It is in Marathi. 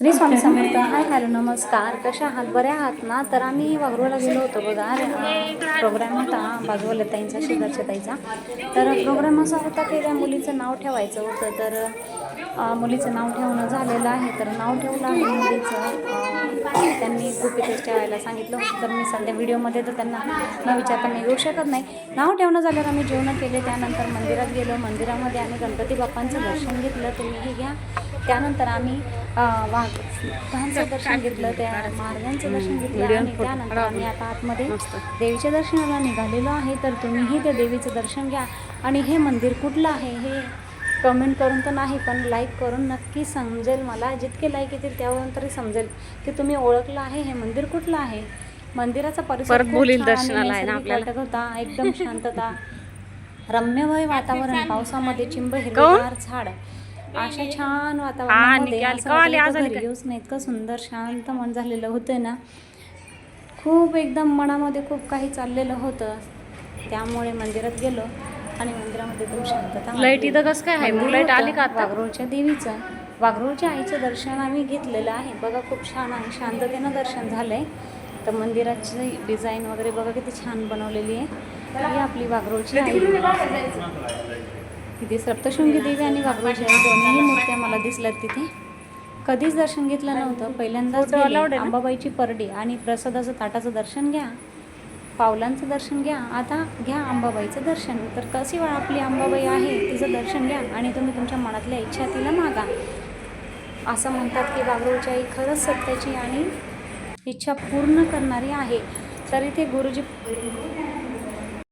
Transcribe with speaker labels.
Speaker 1: श्री स्वामी समर्थ हाय हॅलो नमस्कार. कशा आहात? बऱ्या आहात ना? तर आम्ही वाघरोला गेलो होतो बघा. प्रोग्राम होता बाजूवाल्या ताईंचा शेजारच्या ताईचा. तर प्रोग्राम असा होता की त्या मुलीचं नाव ठेवायचं होतं. तर मुलीचं नाव ठेवणं झालेलं आहे. तर नाव ठेवलं आहे मुलीचं. त्यांनी गुपितच ठेवायला सांगितलं होतं. तर मी सध्या व्हिडिओमध्ये तर त्यांना न विचारता मी येऊ शकत नाही. नाव ठेवणं झाल्यावर आम्ही जेवण केले. त्यानंतर मंदिरात गेलो. मंदिरामध्ये आम्ही गणपती बाप्पांचं दर्शन घेतलं. तुम्हीही घ्या. त्यानंतर आम्ही वाघांचं दर्शन घेतलं त्या महाराजांचं दर्शन घेतलं आणि त्यानंतर आम्ही आता आतमध्ये देवीच्या दर्शनाला निघालेलो आहे. तर तुम्हीही त्या देवीचं दर्शन घ्या. आणि हे मंदिर कुठलं आहे हे कमेंट करून तर नाही पण लाईक करून नक्की समजेल मला. जितके लाईक येतील त्यावरून तरी समजेल. की तुम्ही ओळखलं आहे हे मंदिर कुठलं आहे? मंदिराचा परिसर होता एकदम शांतता. रम्यमय वातावरण पावसामध्ये चिंब हिरवेगार झाड. अशा छान वातावरणामध्ये. असं येऊच नाही इतकं सुंदर शांत मन झालेलं होतं ना. खूप एकदम मनामध्ये खूप काही चाललेलं होतं. त्यामुळे मंदिरात गेलो आणि मंदिरामध्ये एकदम शांतता लाइट.
Speaker 2: इथं कसं काय आहे?
Speaker 1: मंदिर
Speaker 2: लाइट आली का आता?
Speaker 1: वाघरोळच्या देवीचं. वाघरोळच्या आईचं दर्शन आम्ही घेतलेलं आहे. बघा खूप छान आणि शांततेनं दर्शन झालंय. तर मंदिराची डिझाईन वगैरे बघा किती छान बनवलेली आहे. ही आपली वाघरोळची आई. तिथे सप्तशृंगी देवी आणि आई दोन्ही मूर्त्या मला दिसल्यात तिथे. कधीच दर्शन घेतलं नव्हतं. पहिल्यांदाच? अंबाबाईची परडी आणि प्रसादाचं ताटाचं दर्शन घ्या. पावलांचं दर्शन घ्या. आता घ्या अंबाबाईचं दर्शन. तर कशी वा आपली अंबाबाई आहे तिचं दर्शन घ्या आणि तुम्ही तुमच्या मनातल्या इच्छा तिला मागा. असं म्हणतात की वाघरोळची आई खरंच सत्याची आणि इच्छा पूर्ण करणारी आहे. तर इथे गुरुजी